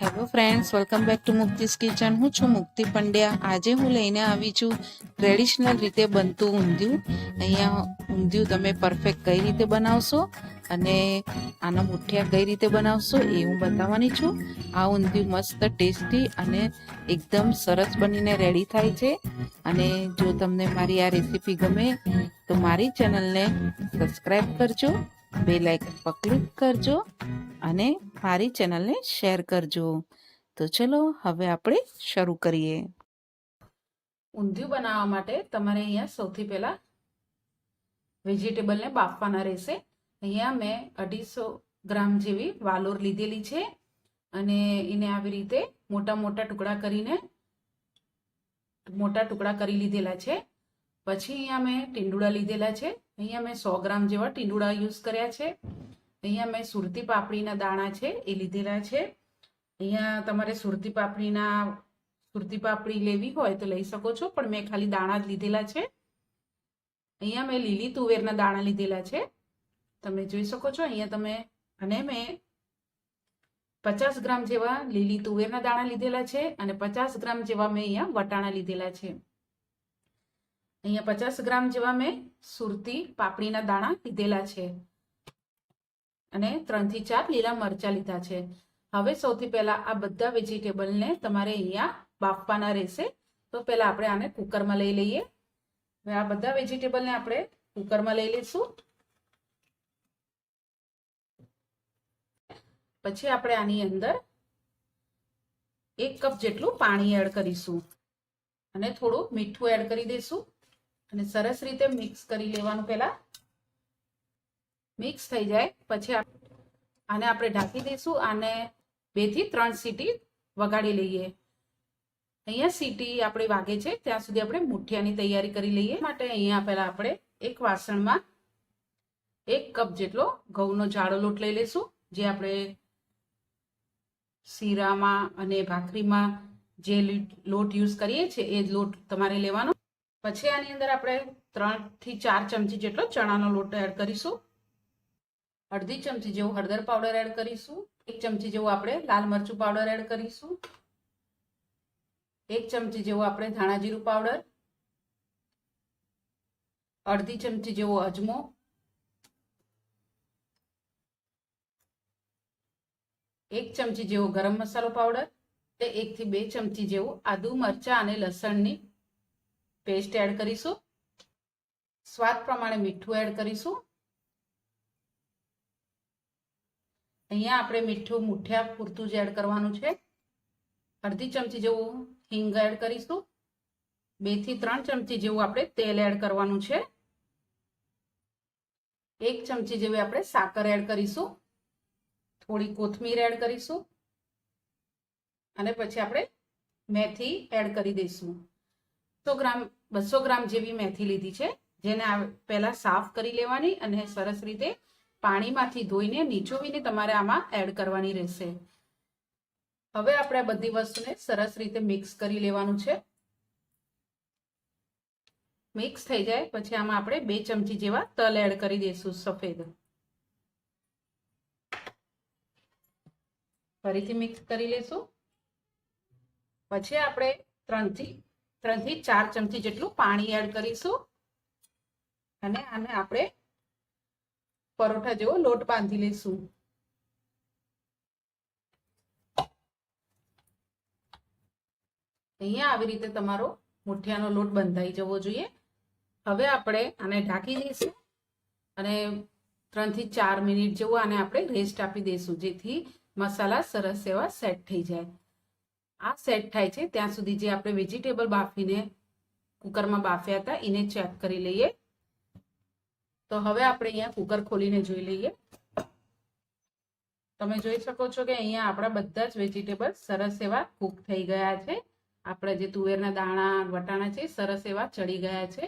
Hello friends welcome back to મુક્તિસ kitchen હું છું મુક્તિ પંડ્યા. આજે હું લઈને આવી છું ટ્રેડિશનલ રીતે બનતું ઊંધિયું. અહીંયા ઊંધિયું તમે પરફેક્ટ કઈ રીતે બનાવશો અને આના મુઠિયા કઈ રીતે બનાવશો એ હું બતાવવાની છું. આ ઊંધિયું મસ્ત ટેસ્ટી અને એકદમ સરસ બનીને રેડી થાય છે. અને જો તમને મારી આ રેસીપી ગમે તો મારી ચેનલને સબસ્ક્રાઈબ કરજો. બે લાઇકન પર ક્લિક કરજો અને મારી ચેનલને શેર કરજો. તો ચલો, હવે આપણે શરૂ કરીએ. ઊંધિયું બનાવવા માટે તમારે અહીંયા સૌથી પહેલાં વેજીટેબલને બાફવાના રહેશે. અહીંયા મેં અઢીસો ગ્રામ જેવી વાલોર લીધેલી છે અને એને આવી રીતે મોટા મોટા ટુકડા કરીને, મોટા ટુકડા કરી લીધેલા છે. પછી અહીંયા મેં ટીંડુડા લીધેલા છે. અહીંયા મેં સો ગ્રામ જેવા ટીંડુડા યુઝ કર્યા છે. અહીંયા મેં સુરતી પાપડીના દાણા છે એ લીધેલા છે. અહીંયા તમારે સુરતી પાપડીના, સુરતી પાપડી લેવી હોય તો લઈ શકો છો, પણ મેં ખાલી દાણા જ લીધેલા છે. અહીંયા મેં લીલી તુવેરના દાણા લીધેલા છે. તમે જોઈ શકો છો, અહીંયા તમે, અને મેં પચાસ ગ્રામ જેવા લીલી તુવેરના દાણા લીધેલા છે અને પચાસ ગ્રામ જેવા મેં અહીંયા વટાણા લીધેલા છે. અહીંયા પચાસ ગ્રામ જેવા મેં સુરતી પાપડીના દાણા લીધેલા છે. અને ત્રણથી ચાર લીલા મરચા લીધા છે. હવે સૌથી પહેલા આ બધા વેજીટેબલને તમારે અહીંયા બાફવાના રહેશે. તો પહેલાં આપણે આને કુકરમાં લઈ લઈએ. હવે આ બધા વેજીટેબલને આપણે કુકરમાં લઈ લઈશું. પછી આપણે આની અંદર એક કપ જેટલું પાણી એડ કરીશું. અને થોડું મીઠું એડ કરી દઈશું. અને સરસ રીતે મિક્સ કરી લેવાનું પહેલા. મિક્સ થઈ જાય, પછી આને આપણે ઢાંકી દઈશું આને બેથી ત્રણ સીટી વગાડી લઈએ. અહીંયા સીટી આપણે વાગે છે, ત્યાં સુધી આપણે મુઠિયાની તૈયારી કરી લઈએ. માટે અહીંયા પહેલા આપણે એક વાસણમાં એક કપ જેટલો ઘઉંનો જાડો લોટ લઈ લઈશું, જે આપણે શીરામાં અને ભાખરીમાં જે લોટ યુઝ કરીએ છીએ, એ લોટ તમારે લેવાનો. પછી આની અંદર આપણે ત્રણથી ચાર ચમચી જેટલો ચણાનો લોટ એડ કરીશું. અડધી ચમચી જેવું હળદર પાવડર એડ કરીશું. એક ચમચી જેવું આપણે લાલ મરચું પાવડર એડ કરીશું. એક ચમચી જેવું આપણે ધાણા જીરું પાવડર. અડધી ચમચી જેવો અજમો. એક ચમચી જેવો ગરમ મસાલો પાવડર. તે એક થી બે ચમચી જેવું આદુ મરચા અને લસણની પેસ્ટ એડ કરીશું. સ્વાદ પ્રમાણે મીઠું એડ કરીશું. અહીંયા આપણે મીઠું મુઠ્યા પૂરતું જ એડ કરવાનું છે. અડધી ચમચી જેવું હિંગ એડ કરીશું. બેથી ત્રણ ચમચી જેવું આપણે તેલ એડ કરવાનું છે. એક ચમચી જેવી આપણે સાકર એડ કરીશું. થોડી કોથમીર એડ કરીશું. અને પછી આપણે મેથી એડ કરી દઈશું. સો ગ્રામ બસો ગ્રામ જેવી મેથી લીધી છે, જેને પહેલા સાફ કરી લેવાની અને સરસ રીતે પાણીમાંથી ધોઈને નીચોવીને તમારે આમાં એડ કરવાની રહેશે. હવે આપણે બધી વસ્તુને સરસ રીતે મિક્સ કરી લેવાનું છે. મિક્સ થઈ જાય, પછી આમાં આપણે બે ચમચી જેવા તલ એડ કરી દઈશું સફેદ. ફરીથી મિક્સ કરી લેશું. પછી આપણે ત્રણથી ત્રણથી ચાર ચમચી જેટલું પાણી એડ કરીશું. અને આને આપણે પરોઠા જેવો લોટ બાંધી લઈશું. અહીંયા આવી રીતે તમારો મુઠિયાનો લોટ બંધાઈ જવો જોઈએ. હવે આપણે આને ઢાંકી દઈશું અને ત્રણથી ચાર મિનિટ જેવું આને આપણે રેસ્ટ આપી દઈશું, જેથી મસાલા સરસ એવા સેટ થઈ જાય. આ સેટ થાય છે. ત્યાં સુધી જે આપણે વેજીટેબલ બાફીને કુકરમાં બાફ્યા હતા, એને ચેક કરી લઈએ. તો હવે આપણે અહીંયા કુકર ખોલીને જોઈ લઈએ. તમે જોઈ શકો છો કે અહીંયા આપણા બધા જ વેજીટેબલ સરસ એવા કૂક થઈ ગયા છે. આપણે જે તુવેરના દાણા, વટાણા છે સરસ એવા ચડી ગયા છે.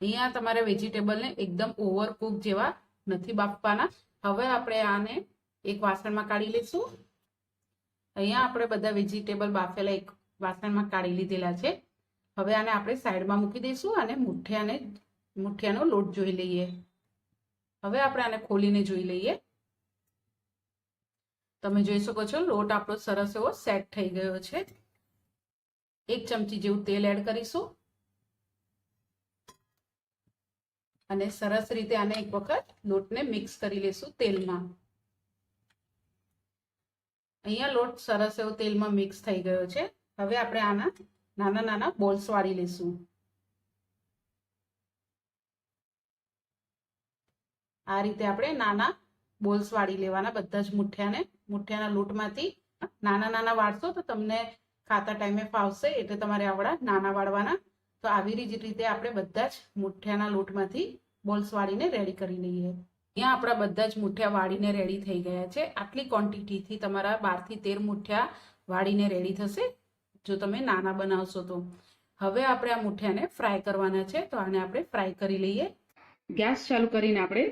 અહીંયા તમારે વેજીટેબલને એકદમ ઓવર કૂક જેવા નથી બાફવાના. હવે આપણે આને એક વાસણમાં કાઢી લઈશું. અહીંયા આપણે બધા વેજીટેબલ બાફેલા એક વાસણમાં કાઢી લીધેલા છે. હવે આને આપણે સાઈડમાં મૂકી દઈશું અને મુઠિયાને, મુઠિયાનો લોટ જોઈ લઈએ. હવે આપણે આને ખોલીને જોઈ લઈએ. તમે જોઈ શકો છો, લોટ આપણો સરસ એવો સેટ થઈ ગયો છે. એક ચમચી જેવું તેલ એડ કરીશું. અને સરસ રીતે આને એક વખત લોટને મિક્સ કરી લેશું તેલમાં. અહીંયા લોટ સરસ એવો તેલમાં મિક્સ થઈ ગયો છે. હવે આપણે આના નાના નાના બોલ્સ વાળી લઈશું. આ રીતે આપણે નાના બોલ્સ વાળી લેવાના બધા જ મુઠ્યાને. મુઠ્ઠિયાના લોટમાંથી નાના નાના વાળશો તો તમને ખાતા ટાઈમે ફાવશે, એટલે તમારે આવડા નાના વાળવાના. તો આવી જ રીતે આપણે બધા જ મુઠ્ઠિયાના લોટમાંથી બોલ્સ વાળીને રેડી કરી લઈએ. અહીંયા આપણા બધા જ મુઠ્ઠિયા વાળીને રેડી થઈ ગયા છે. આટલી ક્વોન્ટિટીથી તમારા બારથી તેર મુઠ્ઠિયા વાળીને રેડી થશે, જો તમે નાના બનાવશો તો. હવે આપણે આ મુઠ્ઠિયાને ફ્રાય કરવાના છે, તો આને આપણે ફ્રાય કરી લઈએ. ગેસ ચાલુ કરીને આપણે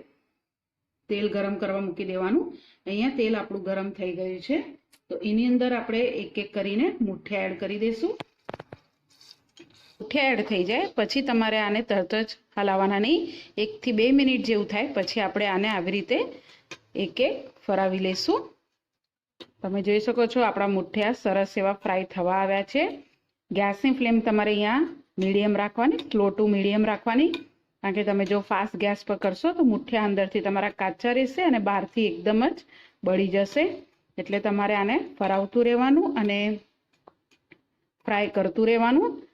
તેલ ગરમ કરવા મૂકી દેવાનું. અહીંયા તેલ આપણું ગરમ થઈ ગયું છે. તો એની અંદર આપણે એક એક કરીને મુઠ્ઠિયા એડ કરી દઈશું. મુઠ્ઠિયા એડ થઈ જાય, પછી તમારે આને તરત જ હલાવવાના નહીં. એકથી બે મિનિટ જેવું થાય, પછી આપણે આને આવી રીતે એક એક ફરાવી લઈશું તમે જોઈ શકો છો, આપણા મુઠ્ઠિયા સરસ એવા ફ્રાય થવા આવ્યા છે. ગેસની ફ્લેમ તમારે અહીંયા મીડિયમ રાખવાની, સ્લો ટુ મીડિયમ રાખવાની. કારણ કે તમે જો ફાસ્ટ ગેસ પર કરશો, તો મુઠ્ઠિયા અંદરથી તમારા કાચા રહેશે અને બહારથી એકદમ જ બળી જશે. એટલે તમારે આને ફરાવતું રહેવાનું અને ફ્રાય કરતું રહેવાનું.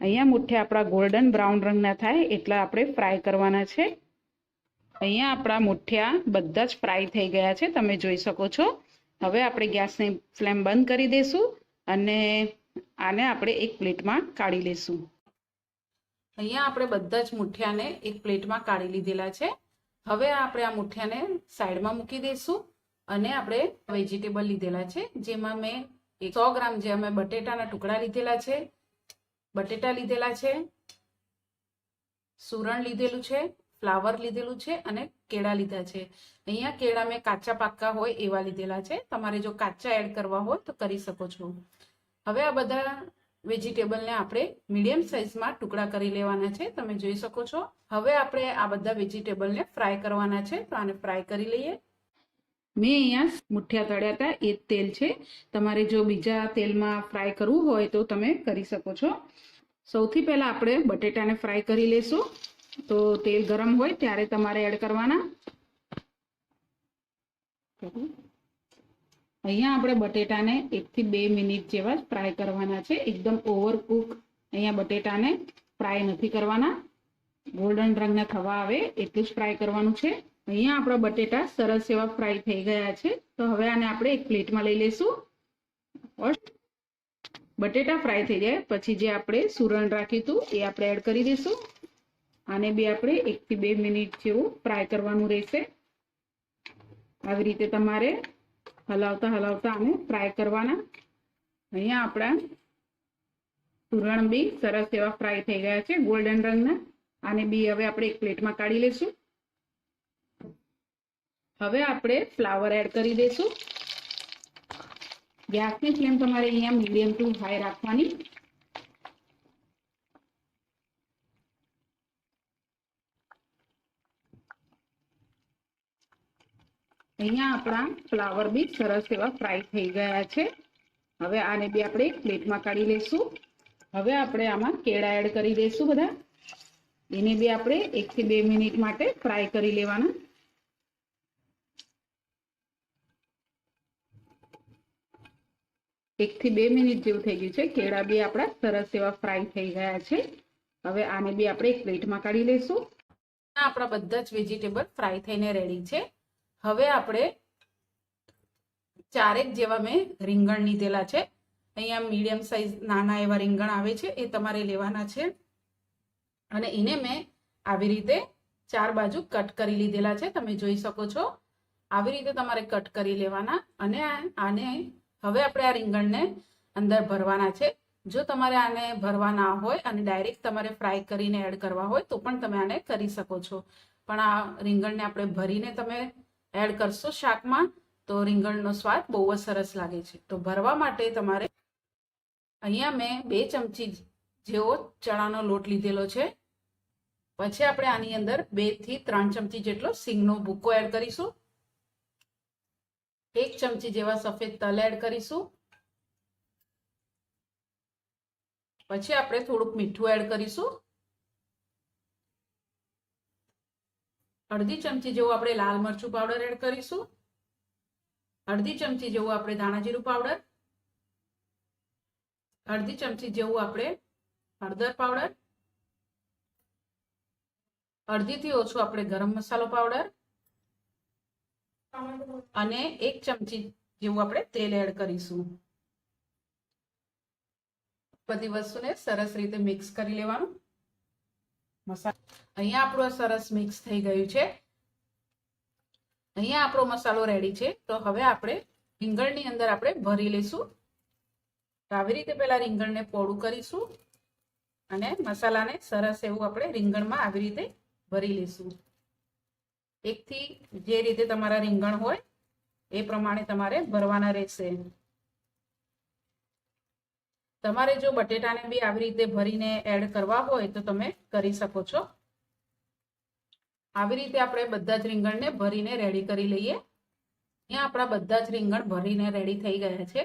અહીંયા મુઠ્ઠિયા આપણા ગોલ્ડન બ્રાઉન રંગના થાય એટલા આપણે ફ્રાય કરવાના છે. અહીંયા આપણા મુઠ્ઠિયા બધા જ ફ્રાય થઈ ગયા છે, તમે જોઈ શકો છો. હવે આપણે ગેસની ફ્લેમ બંધ કરી દઈશું અને આને આપણે એક પ્લેટમાં કાઢી લઈશું. અહીંયા આપણે બધા જ મુઠ્ઠિયાને એક પ્લેટમાં કાઢી લીધેલા છે. હવે આપણે આ મુઠ્ઠિયાને સાઈડમાં મૂકી દઈશું અને આપણે વેજીટેબલ લીધેલા છે, જેમાં મેં સો ગ્રામ જે અમે બટેટાના ટુકડા લીધેલા છે બટેટા લીધેલા છે, સુરણ લીધેલું છે, ફ્લાવર લીધેલું છે અને કેળા લીધા છે. અહીંયા કેળા મેં કાચા પાક્કા હોય એવા લીધેલા છે. તમારે જો કાચા એડ કરવા હોય તો કરી શકો છો. હવે આ બધા વેજીટેબલને આપણે મીડિયમ સાઇઝમાં ટુકડા કરી લેવાના છે. તમે જોઈ શકો છો. હવે આપણે આ બધા વેજીટેબલને ફ્રાય કરવાના છે. તો આને ફ્રાય કરી લઈએ. મેં અહીંયા મુઠ્ઠિયા તળ્યા હતા, એ જ તેલ છે. તમારે જો બીજા તેલમાં ફ્રાય કરવું હોય તો તમે કરી શકો છો. સૌથી પહેલાં આપણે બટેટાને ફ્રાય કરી લેશું. તો તેલ ગરમ હોય ત્યારે તમારે એડ કરવાના. અહીંયા આપણે બટેટાને એકથી બે મિનિટ જેવા જ ફ્રાય કરવાના છે. એકદમ ઓવરકુક અહીંયા બટેટાને ફ્રાય નથી કરવાના. ગોલ્ડન રંગના થવા આવે એટલું જ ફ્રાય કરવાનું છે. અહીંયા આપણા બટેટા સરસ એવા ફ્રાય થઈ ગયા છે. તો હવે આને આપણે એક પ્લેટમાં લઈ લઈશું. બટેટા ફ્રાય થઈ જાય. પછી જે આપણે સુરણ રાખ્યું હતું એ આપણે એડ કરી દઈશું. આને બી આપણે એકથી બે મિનિટ જેવું ફ્રાય કરવાનું રહેશે. આવી રીતે તમારે હલાવતા હલાવતા આને ફ્રાય કરવાના. અહીંયા આપણા સુરણ બી સરસ એવા ફ્રાય થઈ ગયા છે, ગોલ્ડન રંગના. આને બી હવે આપણે એક પ્લેટમાં કાઢી લઈશું. હવે આપણે ફ્લાવર એડ કરી દઈશું. ગેસની ફ્લેમ તમારે અહીંયા મીડિયમ ટુ હાઈ રાખવાની. અહીંયા આપણા ફ્લાવર બી સરસ એવા ફ્રાય થઈ ગયા છે. હવે આને બી આપણે પ્લેટમાં કાઢી લઈશું. હવે આપણે આમાં કેળા એડ કરી દઈશું બધા. એને બી આપણે એકથી બે મિનિટ માટે ફ્રાય કરી લેવાના. એકથી બે મિનિટ જેવું થઈ ગયું છે. કેળા બી આપણા સરસ એવા ફ્રાય થઈ ગયા છે. હવે આને બી આપણે એક પ્લેટમાં કાઢી લઈશું આપણા બધા જ વેજીટેબલ ફ્રાય થઈને રેડી છે. હવે આપણે ચારેક જેવા મેં રીંગણ લીધેલા છે. અહીંયા મીડિયમ સાઈઝ નાના એવા રીંગણ આવે છે. એ તમારે લેવાના છે. અને એને મેં આવી રીતે ચાર બાજુ કટ કરી લીધેલા છે. તમે જોઈ શકો છો. આવી રીતે તમારે કટ કરી લેવાના અને આને હવે આપણે આ રીંગણને અંદર ભરવાના છે. જો તમારે આને ભરવા ના હોય અને ડાયરેક્ટ તમારે ફ્રાય કરીને એડ કરવા હોય તો પણ તમે આને કરી શકો છો. પણ આ રીંગણને આપણે ભરીને તમે એડ કરશો શાકમાં તો રીંગણનો સ્વાદ બહુ જ સરસ લાગે છે. તો ભરવા માટે તમારે અહીંયા મેં બે ચમચી જેવો ચણાનો લોટ લીધેલો છે. પછી આપણે આની અંદર બેથી ત્રણ ચમચી જેટલો સિંગનો ભૂકો એડ કરીશું. એક ચમચી જેવા સફેદ તલ એડ કરીશું. પછી આપણે થોડુંક મીઠું એડ કરીશું. અડધી ચમચી જેવું આપણે લાલ મરચું પાવડર એડ કરીશું. અડધી ચમચી જેવું આપણે ધાણા જીરું પાવડર. અડધી ચમચી જેવું આપણે હળદર પાવડર. અડધીથી ઓછું આપણે ગરમ મસાલો પાવડર અને એક ચમચી જેવું આપણે તેલ એડ કરીશું. બધી વસ્તુને સરસ રીતે મિક્સ કરી લેવાનું. મસાલો અહીંયા આપણો સરસ મિક્સ થઈ ગયું છે. અહીંયા આપણો મસાલો રેડી છે. તો હવે આપણે રીંગણની અંદર આપણે ભરી લઈશું. આવી રીતે પહેલા રીંગણને પોળું કરીશું અને મસાલાને સરસ એવું આપણે રીંગણમાં આવી રીતે ભરી લઈશું એકથી જે રીતે તમારા રીંગણ હોય, એ પ્રમાણે તમારે ભરવાના રહેશે. તમારે જો બટેટાને બી આવી રીતે ભરીને એડ કરવા હોય, તો તમે કરી શકો છો. આવી રીતે આપણે બધા જ રીંગણને ભરીને રેડી કરી લઈએ. અહીંયા આપણા બધા જ રીંગણ ભરીને રેડી થઈ ગયા છે.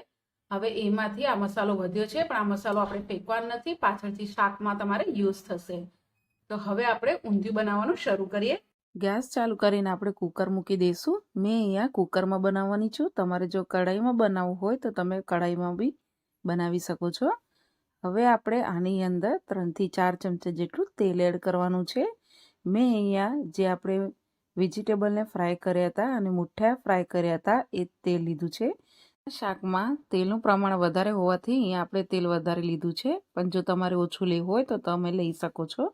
હવે એમાંથી આ મસાલો વધ્યો છે, પણ આ મસાલો આપણે ફેંકવાનો નથી. પાછળથી શાકમાં તમારે યુઝ થશે. તો હવે આપણે ઊંધિયું બનાવવાનું શરૂ કરીએ. ગેસ ચાલુ કરીને આપણે કુકર મૂકી દઈશું. મેં અહીંયા કુકરમાં બનાવવાની છું. તમારે જો કઢાઈમાં બનાવવું હોય તો તમે કઢાઈમાં બી બનાવી શકો છો. હવે આપણે આની અંદર ત્રણથી ચાર ચમચા જેટલું તેલ એડ કરવાનું છે. મેં અહીંયા જે આપણે વેજીટેબલને ફ્રાય કર્યા હતા અને મુઠ્ઠા ફ્રાય કર્યા હતા એ તેલ લીધું છે. શાકમાં તેલનું પ્રમાણ વધારે હોવાથી અહીંયા આપણે તેલ વધારે લીધું છે. પણ જો તમારે ઓછું લેવું હોય તો તમે લઈ શકો છો.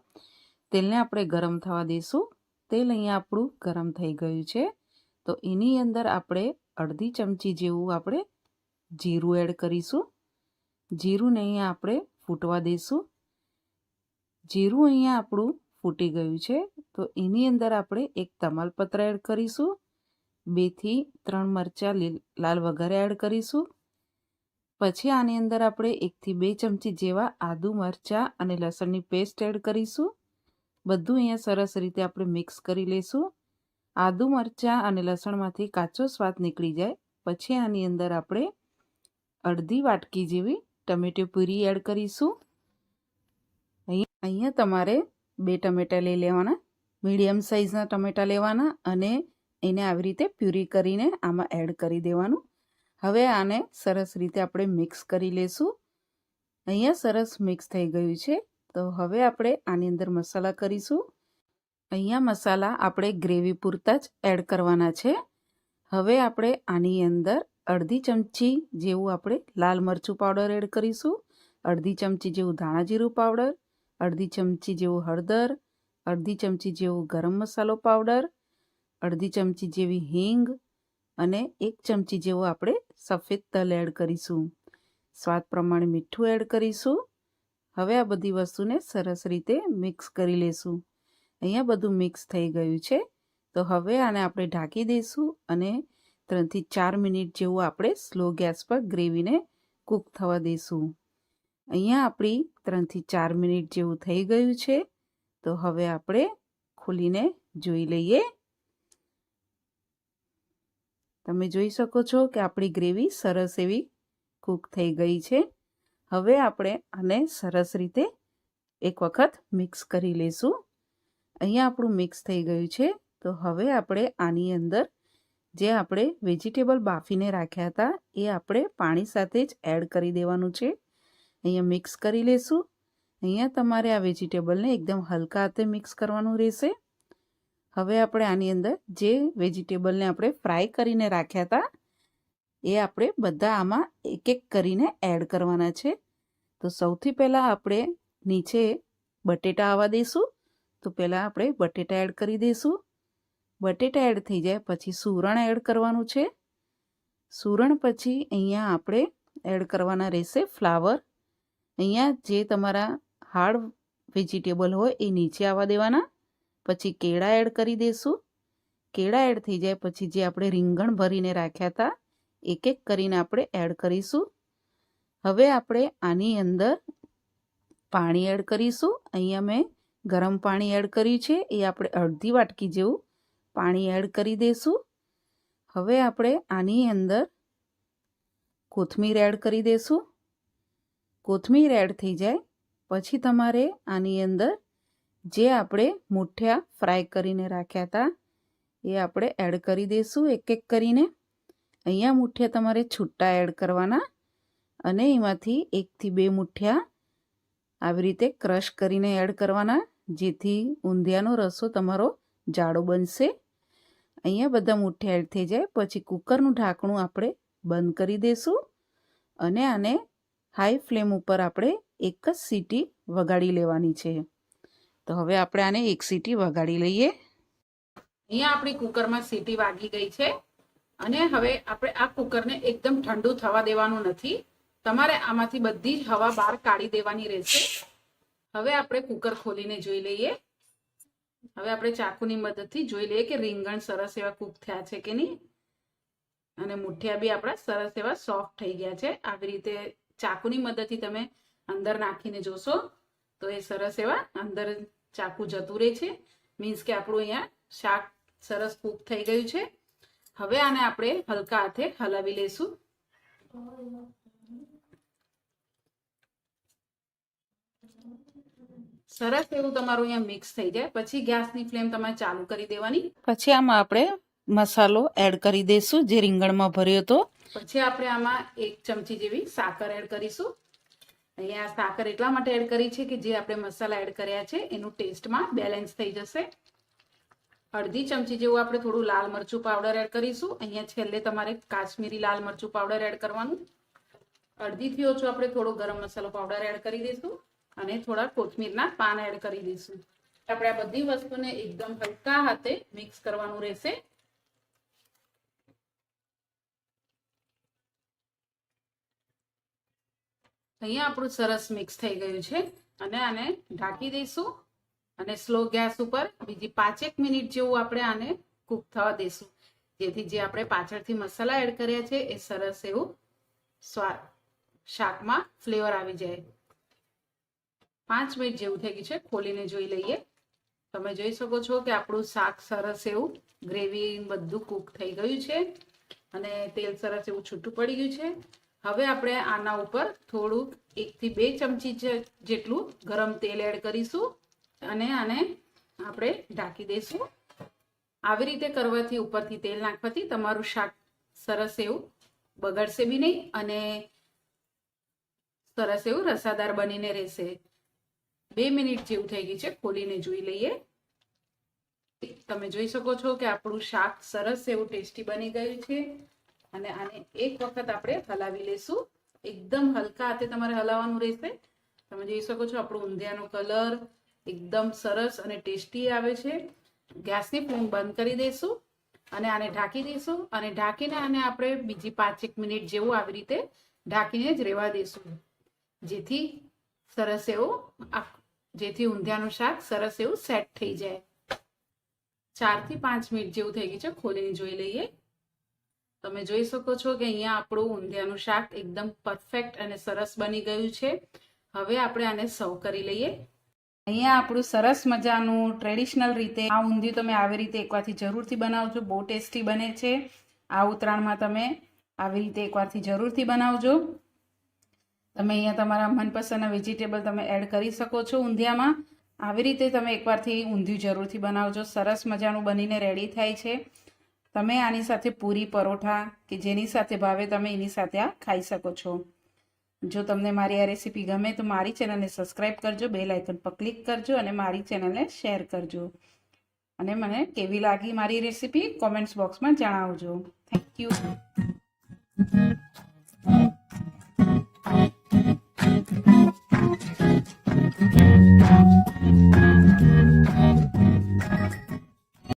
તેલને આપણે ગરમ થવા દઈશું. તેલ અહીંયા આપણું ગરમ થઈ ગયું છે. તો એની અંદર આપણે અડધી ચમચી જેવું આપણે જીરું એડ કરીશું. જીરુંને અહીંયા આપણે ફૂટવા દઈશું. જીરું અહીંયા આપણું ફૂટી ગયું છે. તો એની અંદર આપણે એક તમાલપત્ર એડ કરીશું. બેથી ત્રણ મરચાં લાલ વઘારે એડ કરીશું. પછી આની અંદર આપણે એકથી બે ચમચી જેવા આદુ મરચાં અને લસણની પેસ્ટ એડ કરીશું. બધું અહીંયા સરસ રીતે આપણે મિક્સ કરી લઈશું. આદુ મરચાં અને લસણમાંથી કાચો સ્વાદ નીકળી જાય. પછી આની અંદર આપણે અડધી વાટકી જેવી ટમેટો પ્યુરી એડ કરીશું. અહીંયા તમારે બે ટમેટાં લઈ લેવાના, મીડિયમ સાઇઝના ટમેટાં લેવાના અને એને આવી રીતે પ્યુરી કરીને આમાં એડ કરી દેવાનું. હવે આને સરસ રીતે આપણે મિક્સ કરી લેશું અહીંયા સરસ મિક્સ થઈ ગયું છે. તો હવે આપણે આની અંદર મસાલા કરીશું. અહીંયા મસાલા આપણે ગ્રેવી પૂરતા જ એડ કરવાના છે. હવે આપણે આની અંદર અડધી ચમચી જેવું આપણે લાલ મરચું પાવડર એડ કરીશું. અડધી ચમચી જેવું ધાણા જીરું પાવડર, અડધી ચમચી જેવું હળદર, અડધી ચમચી જેવું ગરમ મસાલો પાવડર, અડધી ચમચી જેવી હિંગ અને એક ચમચી જેવું આપણે સફેદ તલ એડ કરીશું. સ્વાદ પ્રમાણે મીઠું એડ કરીશું. હવે આ બધી વસ્તુને સરસ રીતે મિક્સ કરી લેશું. અહીંયા બધું મિક્સ થઈ ગયું છે. તો હવે આને આપણે ઢાંકી દઈશું અને ત્રણથી ચાર મિનિટ જેવું આપણે સ્લો ગેસ પર ગ્રેવીને કૂક થવા દઈશું. અહીંયા આપણી ત્રણથી ચાર મિનિટ જેવું થઈ ગયું છે. તો હવે આપણે ખોલીને જોઈ લઈએ. તમે જોઈ શકો છો કે આપણી ગ્રેવી સરસ એવી કૂક થઈ ગઈ છે. હવે આપણે આને સરસ રીતે એક વખત મિક્સ કરી લઈશું. અહીંયા આપણું મિક્સ થઈ ગયું છે. તો હવે આપણે આની અંદર જે આપણે વેજીટેબલ બાફીને રાખ્યા હતા, એ આપણે પાણી સાથે જ એડ કરી દેવાનું છે. અહીંયા મિક્સ કરી લેશું અહીંયા તમારે આ વેજીટેબલને એકદમ હલકા હાથે મિક્સ કરવાનું રહેશે. હવે આપણે આની અંદર જે વેજીટેબલને આપણે ફ્રાય કરીને રાખ્યા હતા એ આપણે બધા આમાં એક એક કરીને એડ કરવાના છે. તો સૌથી પહેલાં આપણે નીચે બટેટા આવવા દઈશું. તો પહેલાં આપણે બટેટા એડ કરી દઈશું. બટેટા એડ થઈ જાય પછી સુરણ એડ કરવાનું છે. સુરણ પછી અહીંયા આપણે એડ કરવાના રહેશે ફ્લાવર અહીંયા જે તમારા હાર્ડ વેજીટેબલ હોય એ નીચે આવવા દેવાના. પછી કેળા એડ કરી દઈશું. કેળા એડ થઈ જાય પછી જે આપણે રીંગણ ભરીને રાખ્યા હતા એક એક કરીને આપણે એડ કરીશું. હવે આપણે આની અંદર પાણી એડ કરીશું. અહીંયા મેં ગરમ પાણી એડ કર્યું છે. એ આપણે અડધી વાટકી જેવું પાણી એડ કરી દઈશું હવે આપણે આની અંદર કોથમીર એડ કરી દઈશું કોથમીર એડ થઈ જાય. પછી તમારે આની અંદર જે આપણે મુઠ્યા ફ્રાય કરીને રાખ્યા હતા, એ આપણે એડ કરી દઈશું એક એક કરીને. અહીંયા મુઠિયા તમારે છૂટા એડ કરવાના અને એમાંથી એકથી બે મુઠિયા આવી રીતે ક્રશ કરીને એડ કરવાના, જેથી ઊંધિયાનો રસો તમારો જાડો બનશે. અહીંયા બધા મુઠ્ઠિયા એડ થઈ જાય. પછી કુકરનું ઢાંકણું આપણે બંધ કરી દઈશું અને આને હાઈ ફ્લેમ ઉપર આપણે એક જ સીટી વગાડી લેવાની છે. તો હવે આપણે આને એક સીટી વગાડી લઈએ. અહીંયા આપણી કુકરમાં સીટી વાગી ગઈ છે. અને હવે આપણે આ કુકરને એકદમ ઠંડુ થવા દેવાનું નથી. તમારે આમાંથી બધી જ હવા બહાર કાઢી દેવાની રહેશે. હવે આપણે કુકર ખોલીને જોઈ લઈએ. હવે આપણે ચાકુની મદદથી જોઈ લઈએ કે રીંગણ સરસ એવા કૂક થયા છે કે નહીં. અને મુઠિયા બી આપણા સરસ એવા સોફ્ટ થઈ ગયા છે. આવી રીતે ચાકુની મદદથી તમે અંદર નાખીને જોશો તો એ સરસ એવા અંદર ચાકુ જતું રહે છે. મીન્સ કે આપણું અહીંયા શાક સરસ કૂક થઈ ગયું છે. હવે આને આપણે હલકા હાથે હલાવી લઈશું. સરસ એવું તમારું અહીંયા મિક્સ થઈ જાય. પછી ગેસની ફ્લેમ તમારે ચાલુ કરી દેવાની. પછી આમાં આપણે મસાલો એડ કરી દઈશું, જે રીંગણમાં ભર્યો હતો. પછી આપણે આમાં એક ચમચી જેવી સાકર એડ કરીશું. અહીંયા સાકર એટલા માટે એડ કરી છે કે જે આપણે મસાલા એડ કર્યા છે, એનું ટેસ્ટમાં બેલેન્સ થઈ જશે. અડધી ચમચી જેવું આપણે થોડું લાલ મરચું પાવડર એડ કરીશું. અહીંયા છેલ્લે તમારે કાશ્મીરી લાલ મરચું પાવડર એડ કરવાનું. અડધીથી ઓછું આપણે થોડો ગરમ મસાલો પાવડર એડ કરી દઈશું અને થોડા કોથમીરના પાન એડ કરી દઈશું. આપણે આ બધી વસ્તુને એકદમ હલકા હાથે મિક્સ કરવાનું રહેશે. અહીંયા આપણું સરસ મિક્સ થઈ ગયું છે. અને આને ઢાંકી દઈશું. અને સ્લો ગેસ ઉપર બીજી પાંચેક મિનિટ જેવું આપણે આને કૂક થવા દઈશું જેથી જે આપણે પાછળથી મસાલા એડ કર્યા છે, એ સરસ એવું સ્વાદ શાકમાં ફ્લેવર આવી જાય. પાંચ મિનિટ જેવું થઈ ગયું છે, ખોલીને જોઈ લઈએ. તમે જોઈ શકો છો કે આપણું શાક સરસ એવું ગ્રેવી બધું કૂક થઈ ગયું છે અને તેલ સરસ એવું છૂટું પડી ગયું છે. હવે આપણે આના ઉપર થોડુંક એકથી બે ચમચી જેટલું ગરમ તેલ એડ કરીશું. અને આને આપણે ઢાંકી દઈશું. આવી રીતે કરવાથી ઉપરથી તેલ નાખવાથી તમારું શાક સરસ એવું બગડશે બી નહીં અને સરસ એવું રસાદાર બનીને રહેશે. બે મિનિટ જેવું થઈ ગયું છે, ખોલીને જોઈ લઈએ. તમે જોઈ શકો છો કે આપણું શાક સરસ એવું ટેસ્ટી બની ગયું છે. અને આને એક વખત આપણે હલાવી લઈશું એકદમ હલકા હાથે તમારે હલાવવાનું રહેશે. તમે જોઈ શકો છો આપણું ઊંધિયાનો કલર એકદમ સરસ અને ટેસ્ટી આવે છે. ગેસની ફ્લેમ બંધ કરી દઈશું અને આને ઢાંકી દઈશું અને ઢાંકીને આને આપણે બીજી પાંચેક મિનિટ જેવું આવી રીતે ઢાંકીને જ રહેવા દઈશું. જેથી સરસ એવું જેથી ઊંધિયાનું શાક સરસ એવું સેટ થઈ જાય. ચારથી પાંચ મિનિટ જેવું થઈ ગયું છે. ખોલીને જોઈ લઈએ. તમે જોઈ શકો છો કે અહીંયા આપણું ઊંધિયાનું શાક એકદમ પરફેક્ટ અને સરસ બની ગયું છે. હવે આપણે આને સર્વ કરી લઈએ. અહીંયા આપણું સરસ મજાનું ટ્રેડિશનલ રીતે આ ઊંધિયું તમે આવી રીતે એકવારથી જરૂરથી બનાવજો, બહુ ટેસ્ટી બને છે. આ ઉત્તરાયણમાં તમે આવી રીતે એકવારથી જરૂરથી બનાવજો. તમે અહીંયા તમારા મનપસંદના વેજીટેબલ તમે એડ કરી શકો છો ઊંધિયામાં. આવી રીતે તમે એકવારથી ઊંધિયું જરૂરથી બનાવજો. સરસ મજાનું બનીને રેડી થાય છે. તમે આની સાથે પૂરી પરોઠા કે જેની સાથે ભાવે તમે એની સાથે આ ખાઈ શકો છો. જો તમને મારી આ રેસીપી ગમે તો મારી ચેનલને સબસ્ક્રાઈબ કરજો, બેલ આઇકન પર ક્લિક કરજો અને મારી ચેનલને શેર કરજો અને મને કેવી લાગી મારી રેસીપી કોમેન્ટ્સ બોક્સમાં જણાવજો થેન્ક યુ